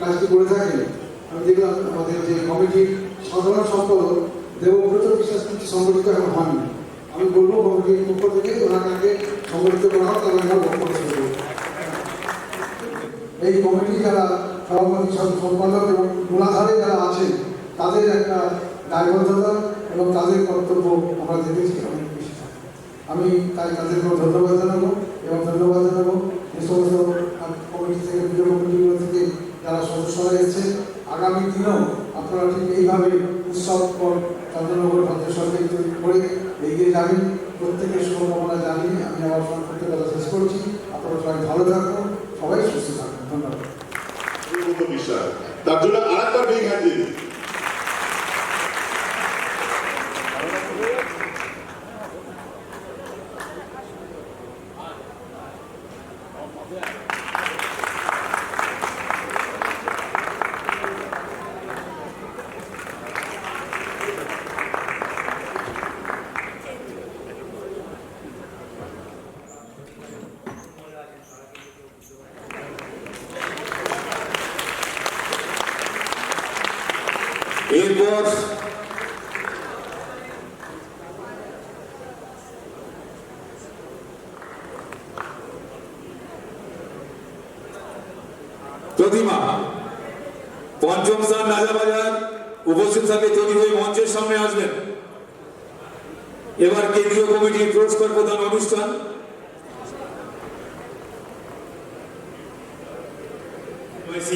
কাজটি করে থাকেন। আমি দেখলাম আমাদের যে কমিটির সাধারণ সম্পাদক দেবব্রত বিশ্বাস কিন্তু সংগঠিত এখন হয়নি আমি বলব কমিটির পক্ষ থেকে ওনাকে সংগঠিত করা হোক তাহলে আমরা বক্তব্য শুরু। এই কমিটি যারা সভাপতি সম্পাদক এবং মূলাধারে যারা আছেন, তাদের একটা দায়বদ্ধতা এবং তাদের কর্তব্য আমরা দেখেছি অনেক বেশি আমি তাই তাদেরকেও ধন্যবাদ জানাব এবং ধন্যবাদ জানাব যে সমস্ত কমিটি থেকে পুজো কমিটিগুলো থেকে যারা সদস্যরা এসেছে আগামী দিনেও আপনারা ঠিক এইভাবে উৎসব পর চন্দ্রনগর ভদ্রেশ্বরকে তৈরি করে এগিয়ে যাবেন। প্রত্যেকের শুভকামনা জানিয়ে আমি আমার সংক্ষিপ্ত কথা শেষ করছি। আপনারা সবাই ভালো থাকুন, সবাই সুস্থ থাকুন। ধন্যবাদ। তার। এরপর প্রতিমা, পঞ্চম স্থান রাজাবাজার উপস্থিত থাকে তৈরি হয়ে মঞ্চের সামনে আসবেন। এবার কেন্দ্রীয় কমিটির পুরস্কার প্রদান অনুষ্ঠান।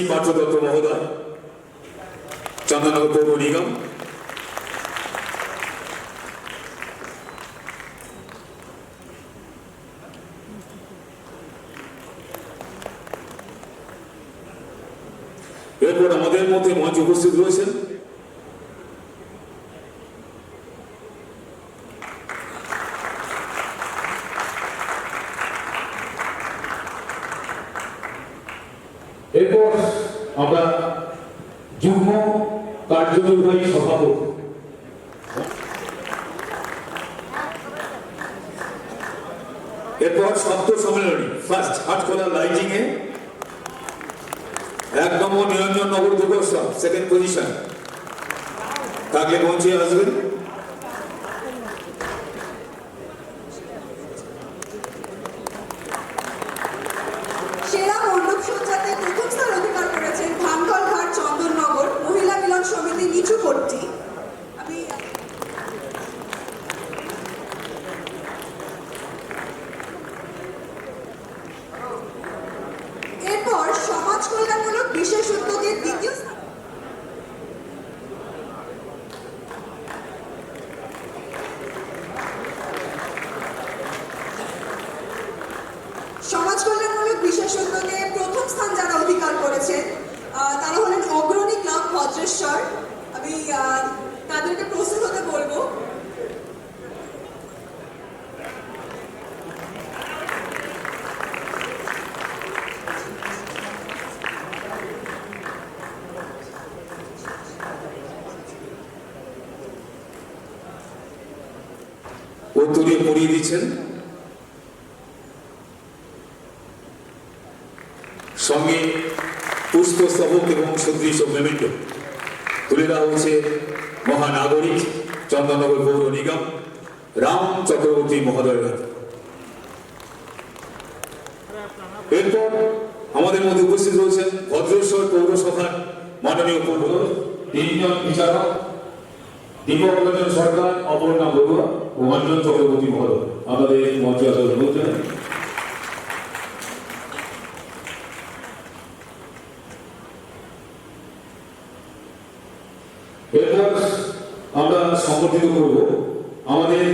পার্থ মহোদয়। চন্দননগর পৌর নিগম। এরপর আমাদের মধ্যে মঞ্চ উপস্থিত রয়েছেন। এরপর আমরা যুগ্ম কার্যনির্বাহী সভাপতি এরপর সপ্ত সম্মেলনী ফার্স্ট হাটখোলা লাইটিং এ। এক নম্বর নিরঞ্জন নগর দুর্গোৎসব সেকেন্ড পজিশন তাকে পৌঁছে আসবেন? কল্যাণমূলক বিশেষ প্রথম স্থান যারা অধিকার করেছেন তারা হলেন অগ্রণী ক্লাব ভদ্রেশ্বর। আমি তাদেরকে প্রস্তুত হতে বলব। উত্তরীয় দিচ্ছেন। সঙ্গে পুষ্পস্তবক এবং সদৃশ মেমেন্ট তুলে দেওয়া হচ্ছে মহানাগরিক চন্দননগর পৌর নিগম, রাম চক্রবর্তী মহোদয়ের হাতে। এরপর আমাদের মধ্যে উপস্থিত রয়েছেন ভদ্রেশ্বর পৌরসভার মাননীয় পৌর তিনজন বিচারক, দীপক রঞ্জন সরকার, অপর্ণা বড়ুয়া ও অঞ্জন চক্রবর্তী মহোদয় আমাদের মঞ্চে এরপর আমরা সংগঠিত করব। আমাদের